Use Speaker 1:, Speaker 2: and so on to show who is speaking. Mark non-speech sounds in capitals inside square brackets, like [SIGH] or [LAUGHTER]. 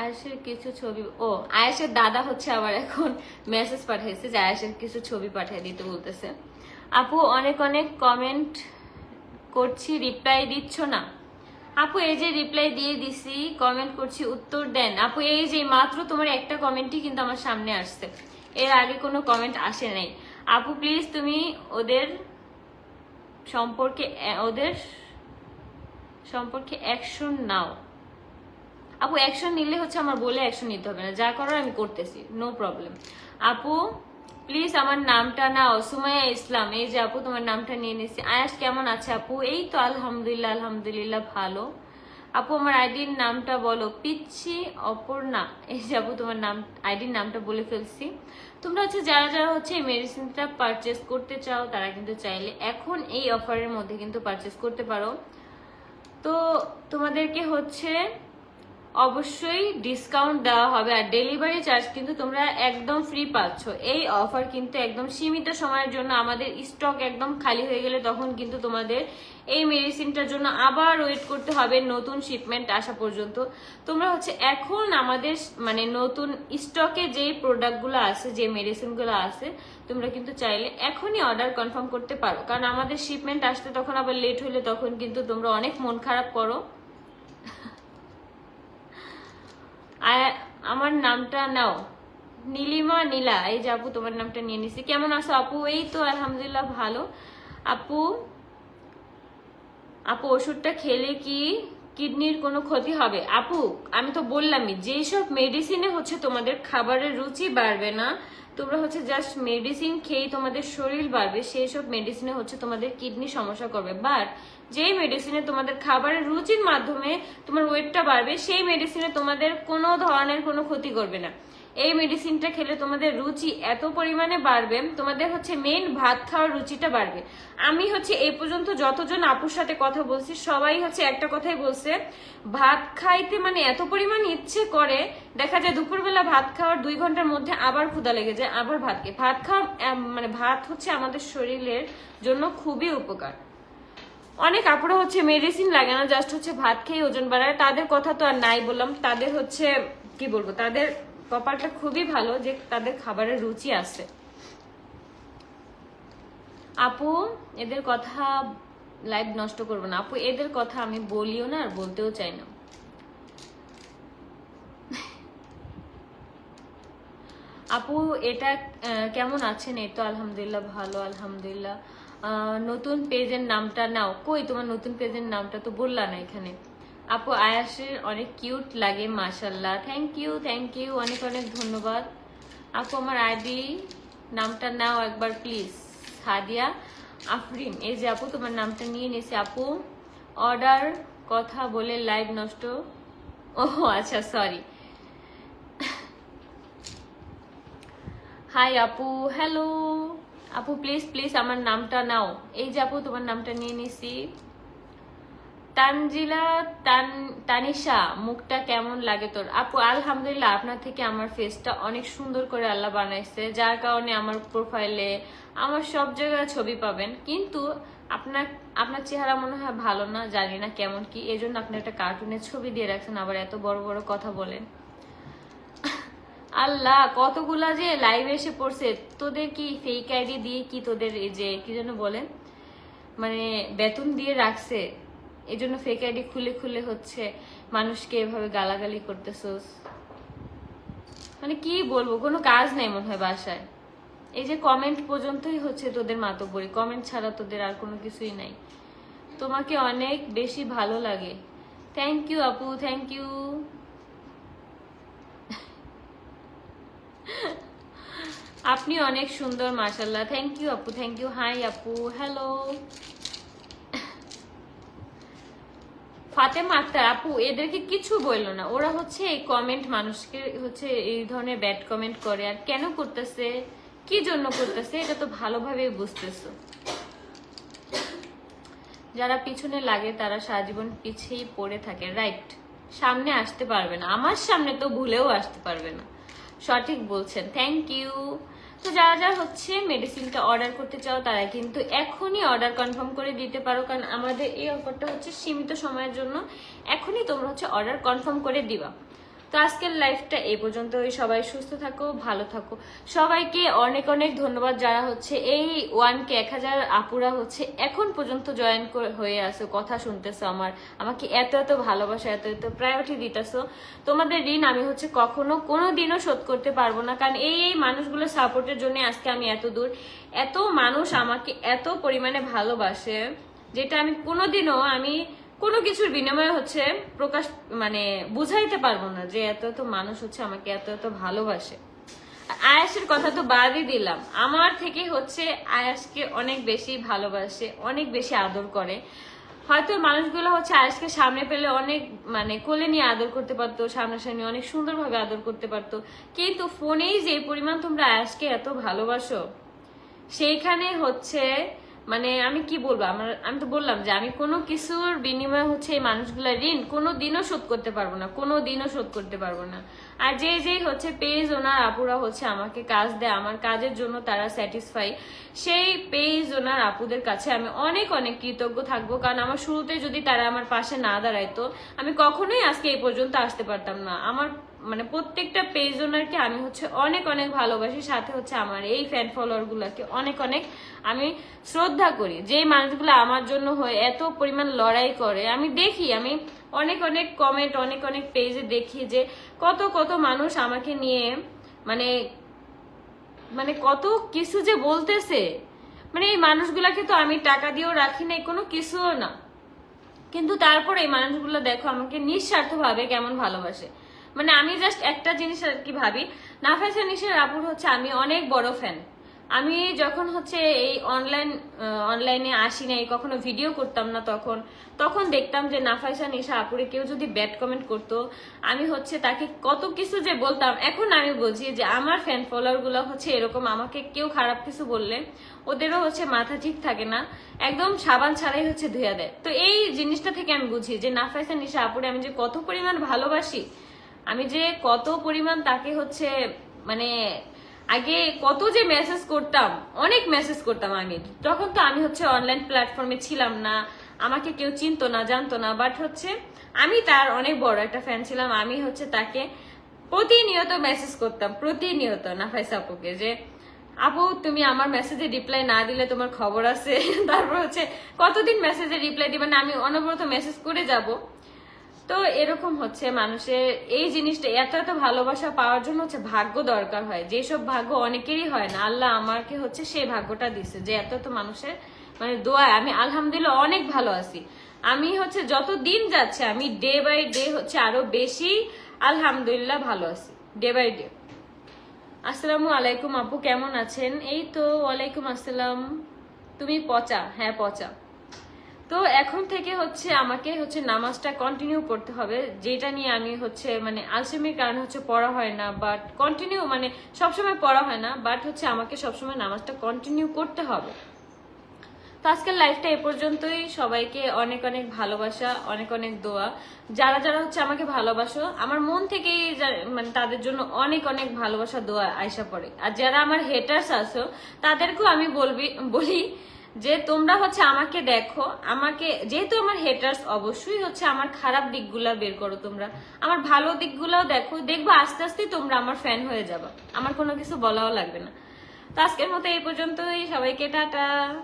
Speaker 1: আয়েসের কিছু ছবি, ও আয়েসের দাদা হচ্ছে আবার এখন মেসেজ পাঠিয়েছে যে আয়েসের কিছু ছবি পাঠিয়ে দিতে বলতেছে। আপু, অনেক অনেক কমেন্ট করছি রিপ্লাই দিচ্ছ না। আপু, এই যে রিপ্লাই দিয়ে দিছি কমেন্ট করছি, উত্তর দেন। আপু, এই যে মাত্র তোমার একটা কমেন্টই কিন্তু আমার সামনে আসছে। এর আগে কোনো কমেন্ট আসে নাই। আপু প্লিজ তুমি ওদের সম্পর্কে ওদের সম্পর্কে অ্যাকশন নাও। আপু অ্যাকশন নিলে হচ্ছে আমার বলে অ্যাকশন নিতে হবে না। যা করার আমি করতেছি নো প্রবলেম আপু প্লিজ আমার নামটা নাও সুমাইয়া ইসলাম, এই যে আপু, তোমার নামটা নিয়ে নিছি। আয়াস কেমন আছে আপু? এই তো আলহামদুলিল্লাহ আলহামদুলিল্লাহ ভালো। আপু, আমার আইডির নামটা বলো। পিচ্ছি অপর্ণা, এই যে আপু, তোমার নাম আইডির নামটা বলে ফেলছি। তোমরা হচ্ছে যারা যারা হচ্ছে এই মেডিসিনটা পারচেস করতে চাও, তারা কিন্তু চাইলে এখন এই অফারের মধ্যে কিন্তু পারচেস করতে পারো। তো তোমাদেরকে হচ্ছে অবশ্যই ডিসকাউন্ট দেওয়া হবে আর ডেলিভারি চার্জ কিন্তু তোমরা একদম ফ্রি পাচ্ছ। এই অফার কিন্তু একদম সীমিত সময়ের জন্য আমাদের স্টক একদম খালি হয়ে গেলে তখন কিন্তু তোমাদের এই মেডিসিনটার জন্য আবার ওয়েট করতে হবে নতুন শিপমেন্ট আসা পর্যন্ত। তোমরা হচ্ছে এখন আমাদের মানে নতুন স্টকে যে প্রোডাক্টগুলো আছে, যে মেডিসিনগুলো আছে, তোমরা কিন্তু চাইলে এখনই অর্ডার কনফার্ম করতে পারো। কারণ আমাদের শিপমেন্ট আসতে তখন আবার লেট হলে তখন কিন্তু তোমরা অনেক মন খারাপ করো। আমার নামটা নাও। নীলিমা, নীলা, এই যে আপু, তোমার নামটা নিয়ে নিছি। কেমন আছো আপু? এই তো, আলহামদুলিল্লাহ, ভালো। আপু আপু, ওষুধটা খেলে কি কিডনির কোনো ক্ষতি হবে। আপু, আমি তো বললামই, যেসব মেডিসিনে হচ্ছে তোমাদের খাবারের রুচি বাড়বে না, তোমরা হচ্ছে জাস্ট মেডিসিন খেয়েই তোমাদের শরীর বাড়বে সেই সব মেডিসিনে হচ্ছে তোমাদের কিডনি সমস্যা করবে। বাট যেই মেডিসিনে তোমাদের খাবারের রুচির মাধ্যমে তোমার ওয়েটটা বাড়বে, সেই মেডিসিনে তোমাদের কোনো ধরনের কোনো ক্ষতি করবে না। এই মেডিসিনটা খেলে তোমাদের রুচি এত পরিমাণে বাড়বে, তোমাদের হচ্ছে মেন ভাত খাওয়ার রুচিটা বাড়বে। আমি হচ্ছে এই পর্যন্ত যতজন আপুর সাথে কথা বলছি, সবাই হচ্ছে একটা কথাই বলছে, ভাত খাইতে মানে এত পরিমাণ ইচ্ছে করে, দেখা যায় দুপুরবেলা ভাত খাওয়ার দুই ঘণ্টার মধ্যে আবার ক্ষুদা লেগে যায়, আবার ভাত খেয়ে। ভাত খাওয়া মানে ভাত হচ্ছে আমাদের শরীরের জন্য খুবই উপকার। অনেক আপুরা হচ্ছে মেডিসিন লাগে না জাস্ট হচ্ছে ভাত খেয়ে ওজন বাড়ায়, তাদের কথা তো আর নাই বললাম, তাদের হচ্ছে, কি বলব, তাদের কপালটা খুবই ভালো, যে তাদের খাবারের রুচি আছে। আপু, এদের কথা লাইভ নষ্ট করব না। আপু, এদের কথা আমি বলিও না আর বলতেও চাই না। আপু, এটা কেমন আছেন? এই তো আলহামদুলিল্লাহ, ভালো, আলহামদুলিল্লাহ। নতুন পেজের নামটা নাও। কই তোমার নতুন পেজের নামটা তো বললা না এখানে। আপু আয়াসের অনেক কিউট লাগে মাশাল্লাহ থ্যাংক ইউ থ্যাংক ইউ অনেক অনেক ধন্যবাদ। আপু, আমার আইডি নামটা নাও একবার প্লিজ সাদিয়া আফরিন। এই যে আপু, তোমার নামটা নিয়ে নিয়েছি আপু। অর্ডার কথা বলে লাইভ নষ্ট। ও আচ্ছা সরি হাই আপু। হ্যালো আপু প্লিজ প্লিজ আমার নামটা নাও। এই যে আপু, তোমার নামটা নিয়ে নিছি তানজিলা, তান, তানিশা, মুখটা কেমন লাগে তোর? আপু, আলহামদুলিল্লাহ, আপনার থেকে আমার ফেসটা অনেক সুন্দর করে আল্লাহ বানাইছে। যার কারণে আমার প্রোফাইলে আমার সব জায়গায় ছবি পাবেন। কিন্তু আপনার আপনার চেহারা মনে হয় ভালো না, জানি না কেমন কি। এই জন্য আপনি একটা কার্টুনের ছবি দিয়ে রাখছেন, আবার এত বড় বড় কথা বলেন। আল্লাহ, কতগুলা যে লাইভে এসে পড়ছে। তোদের কি ফেক আইডি দিয়ে কি তোদের এই যে, কি যেন বলেন মানে বেতন দিয়ে রাখছে। এই জন্য ফেক আইডি খুলে খুলে হচ্ছে মানুষকে এভাবে গালাগালি করতেছোস। মানে কি বলব, কোনো কাজ নেই মনে হয় বাসায়। এই যে কমেন্ট পর্যন্তই হচ্ছে তোদের মাতব্বরি। কমেন্ট ছাড়া তোদের আর কোনো কিছুই নাই। তোমাকে অনেক বেশি ভালো লাগে। থ্যাংক ইউ আপু থ্যাংক ইউ আপনি অনেক সুন্দর মাশাল্লাহ থ্যাংক ইউ আপু থ্যাংক ইউ হাই আপু হ্যালো ফাতেমা আক্তার আপু, এদেরকে কিছু বলল না। ওরা হচ্ছে এই কমেন্ট মানুষকে হচ্ছে এই ধরনের ব্যাড কমেন্ট করে। আর কেন করতেছে? কি জন্য করতেছে? এটা তো ভালোভাবে বুঝতেছো। যারা পিছনে লাগে, তারা সারা জীবন পিছিয়েই পড়ে থাকে। রাইট সামনে আসতে পারবে না। আমার সামনে তো ভুলেও আসতে পারবে না। সঠিক বলছেন। থ্যাংক ইউ তো যারা যারা হচ্ছে মেডিসিনটা অর্ডার করতে চাও তারা কিন্তু এখনই অর্ডার কনফার্ম করে দিতে পারো। কারণ আমাদের এই অফারটা হচ্ছে সীমিত সময়ের জন্য। এখনই তোমরা হচ্ছে অর্ডার কনফার্ম করে দিবা। তো আজকের লাইফটা এই পর্যন্তই। সবাই সুস্থ থাকো, ভালো থাকো। সবাইকে অনেক অনেক ধন্যবাদ যারা হচ্ছে এই ওয়ান কে এক হাজার আপুরা হচ্ছে এখন পর্যন্ত জয়েন হয়ে আসো কথা শুনতেছো আমার। আমাকে এত এত ভালোবাসা, এত এত প্রায়োরিটি দিতেছো। তোমাদের ঋণ আমি হচ্ছে কখনো কোনো দিনও শোধ করতে পারব না। কারণ এই এই মানুষগুলো সাপোর্টের জন্য আজকে আমি এত দূর। এত মানুষ আমাকে এত পরিমাণে ভালোবাসে, যেটা আমি কোনোদিনও আমি কোনো কিছুর বিনিময়ে হচ্ছে প্রকাশ মানে বুঝাইতে পারব না যে এত এত মানুষ হচ্ছে আমাকে এত এত ভালোবাসে। আয়াসের কথা তো বাদই দিলাম। আমার থেকে হচ্ছে আয়াসকে অনেক বেশি ভালোবাসে, অনেক বেশি আদর করে। হয়তো মানুষগুলো হচ্ছে আয়াসকে সামনে পেলে অনেক মানে কোলে নিয়ে আদর করতে পারতো, সামনাসামনি অনেক সুন্দরভাবে আদর করতে পারতো। কিন্তু ফোনেই যে পরিমাণ তোমরা আয়াসকে এত ভালোবাসো, সেইখানে হচ্ছে মানে আমি কি বলব? আমার, আমি তো বললাম যে আমি কোনো কিছুর বিনিময় হচ্ছে এই মানুষগুলা ঋণ কোনো দিনও শোধ করতে পারব না কোনো দিনও শোধ করতে পারব না। আর যে যে হচ্ছে পেজ ওনার আপুরা হচ্ছে আমাকে কাজ দেয়, আমার কাজের জন্য তারা স্যাটিসফাই সেই পেজ ওনার আপুদের কাছে আমি অনেক অনেক কৃতজ্ঞ থাকব। কারণ আমার শুরুতে যদি তারা আমার পাশে না দাঁড়াইতো আমি কখনোই আজকে এই পর্যন্ত আসতে পারতাম না। আমার মানে প্রত্যেকটা পেজ ওনারকে আমি হচ্ছে অনেক অনেক ভালোবাসি। সাথে হচ্ছে আমার এই ফ্যান ফলোয়ার গুলাকে অনেক অনেক আমি শ্রদ্ধা করি। যে মানুষগুলো আমার জন্য হয়ে এত পরিমাণ লড়াই করে, আমি দেখি, আমি অনেক অনেক কমেন্ট অনেক অনেক পেজে দেখি যে কত কত মানুষ আমাকে নিয়ে মানে মানে কত কিছু যে বলতেছে। মানে এই মানুষগুলাকে তো আমি টাকা দিয়েও রাখি নাই, কোনো কিছুও না। কিন্তু তারপর এই মানুষগুলো দেখো আমাকে নিঃস্বার্থভাবে কেমন ভালোবাসে। মানে আমি জাস্ট একটা জিনিস আর কি ভাবি নাফাইসা নিশের আপুর হচ্ছে আমি অনেক বড় ফ্যান আমি যখন হচ্ছে এই অনলাইন অনলাইনে আসি নাই, কখনো ভিডিও করতাম না তখন তখন দেখতাম যে নাফাইসা, নিশা, আপুরে কেউ যদি ব্যাড কমেন্ট করতো, আমি হচ্ছে তাকে কত কিছু যে বলতাম। এখন আমি বুঝি যে আমার ফ্যান ফলোয়ারগুলো হচ্ছে এরকম, আমাকে কেউ খারাপ কিছু বললে ওদেরও হচ্ছে মাথা ঠিক থাকে না, একদম সাবান ছাড়াই হচ্ছে ধুয়া দেয়। তো এই জিনিসটা থেকে আমি বুঝি যে নাফাইসা, নিশা, আপুরে আমি যে কত পরিমাণ ভালোবাসি, আমি যে কত পরিমাণ তাকে হচ্ছে মানে আগে কত যে মেসেজ করতাম, অনেক মেসেজ করতাম আগে। তখন তো আমি হচ্ছে অনলাইন প্ল্যাটফর্মে ছিলাম না, আমাকে কেউ চিনতো না, জানতো না। বাট হচ্ছে আমি তার অনেক বড় একটা ফ্যান ছিলাম। আমি হচ্ছে তাকে প্রতিনিয়ত মেসেজ করতাম, প্রতিনিয়ত নাফাইস আপুকে যে, আপু, তুমি আমার মেসেজে রিপ্লাই না দিলে তোমার খবর আছে? [LAUGHS] তারপর হচ্ছে কতদিন মেসেজে রিপ্লাই দিবে না, আমি অনবরত মেসেজ করে যাব। তো এরকম হচ্ছে, মানুষের এই জিনিসটা এত এত ভালোবাসা পাওয়ার জন্য হচ্ছে ভাগ্য দরকার হয়। যেসব ভাগ্য অনেকেরই হয় না, আল্লাহ আমাকে হচ্ছে সেই ভাগ্যটা দিছে যে এত এত মানুষের মানে দোয়ায় আমি আলহামদুলিল্লাহ অনেক ভালো আছি। আমি হচ্ছে যত দিন যাচ্ছে, আমি ডে বাই ডে হচ্ছে আরও বেশি আলহামদুলিল্লাহ ভালো আছি ডে বাই ডে আসসালামু আলাইকুম আপু, কেমন আছেন? এই তো, ওয়ালাইকুম আসসালাম। তুমি পচা? হ্যাঁ পচা। তো এখন থেকে হচ্ছে আমাকে হচ্ছে নামাজটা কন্টিনিউ করতে হবে, যেটা নিয়ে আমি হচ্ছে মানে আলসেমির কারণে হচ্ছে পড়া হয় না বাট কন্টিনিউ মানে সবসময় পড়া হয় না বাট হচ্ছে আমাকে সবসময় নামাজটা কন্টিনিউ করতে হবে। তো আজকের লাইফটা এ পর্যন্তই। সবাইকে অনেক অনেক ভালোবাসা, অনেক অনেক দোয়া। যারা যারা হচ্ছে আমাকে ভালোবাসো, আমার মন থেকেই মানে তাদের জন্য অনেক অনেক ভালোবাসা, দোয়া, আয়সা পড়ে। আর যারা আমার হেটার্স আছো, তাদেরকেও আমি বলবি, বলি যে তোমরা হচ্ছে আমাকে দেখো, আমাকে, যেহেতু আমার হেটার্স অবশ্যই হচ্ছে আমার খারাপ দিকগুলা বের করো তোমরা। আমার ভালো দিকগুলাও দেখো, দেখব আস্তে আস্তে তোমরা আমার ফ্যান হয়ে যাবা। আমার কোনো কিছু বলাও লাগবে না। তো আজকের মতো এই পর্যন্তই, সবাইকে টাটা।